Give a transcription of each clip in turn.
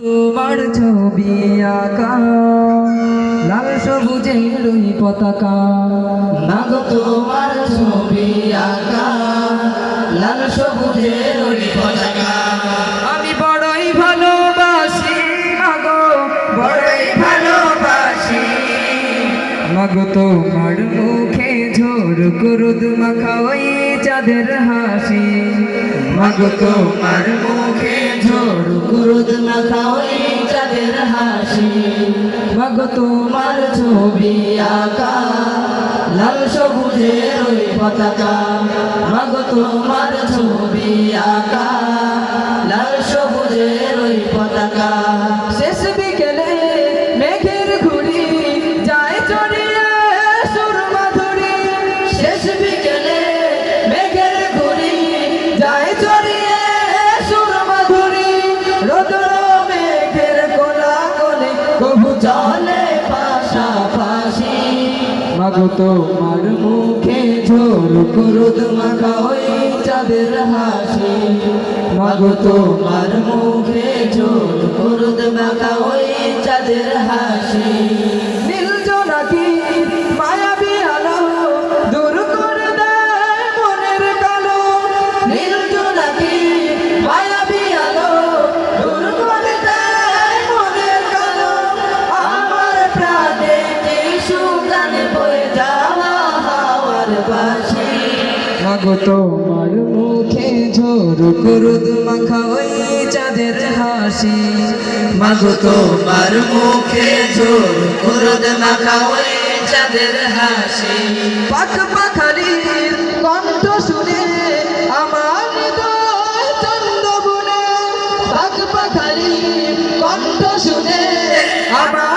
তোমার ছবি আঁকা লাল সবুজে ওই পতাকা। মাগো তোমার ছবি আঁকা লাল সবুজে ওই পতাকা। আমি বড়ই ভালোবাসি মাগো বড়ই ভালোবাসি। মাগো তোমার মুখে ঝোর করুদ মাখা ওই চাঁদের হাসি। মাগো তোমার মুখে ঝোড় হাসি মাগো তোমার ছবি আঁকা, লাল সবুজের ওই পতাকা। মাগো তোমার ছবি আঁকা, লাল সবুজের ওই পতাকা। মাগো তোমার মুখে ঝোল কুরুদ মাখা ওই চাঁদের হাসি। মাগো তোমার মুখে ঝোল কুরুদ মাখা ওই মাগো তোমার মুখে ঝোর করুদ মাখা ওই চাঁদের হাসি। মাগো তোমার মুখে ঝোল কুরুদ মাখা ওই চাঁদের হাসি। পাখ পাখালির কণ্ঠ শুনে আমার হৃদয় চন্দ বুনে পাখ পাখালির কণ্ঠ শুনে আমার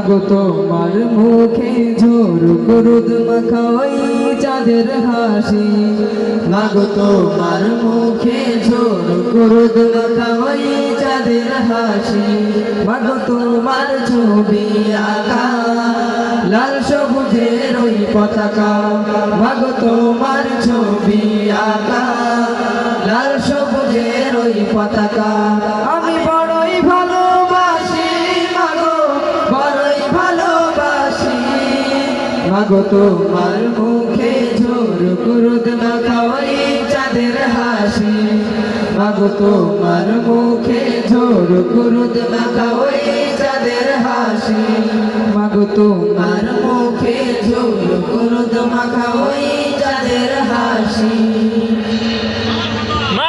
লাগো তোমার মুখে ঝোর করুদ মাখা ওই চাঁদের হাসি। মাগো তোমার মুখে ঝোল কুরুদ মাখা ওই চাঁদের হাসি। মাগো তোমার ছবি আঁকা, লাল সবুজের ওই পতাকা। মাগো তোমার ছবি আঁকা, লাল সবুজের ওই পতাকা। মাগো তোমার মুখে ঝোর কুরুদ মাখা ওই চাঁদের হাসি। মাগো তোমার মুখে ঝোর কুরুদ মাখা ওই চাঁদের হাসি। মাগো তোমার মুখে ঝোর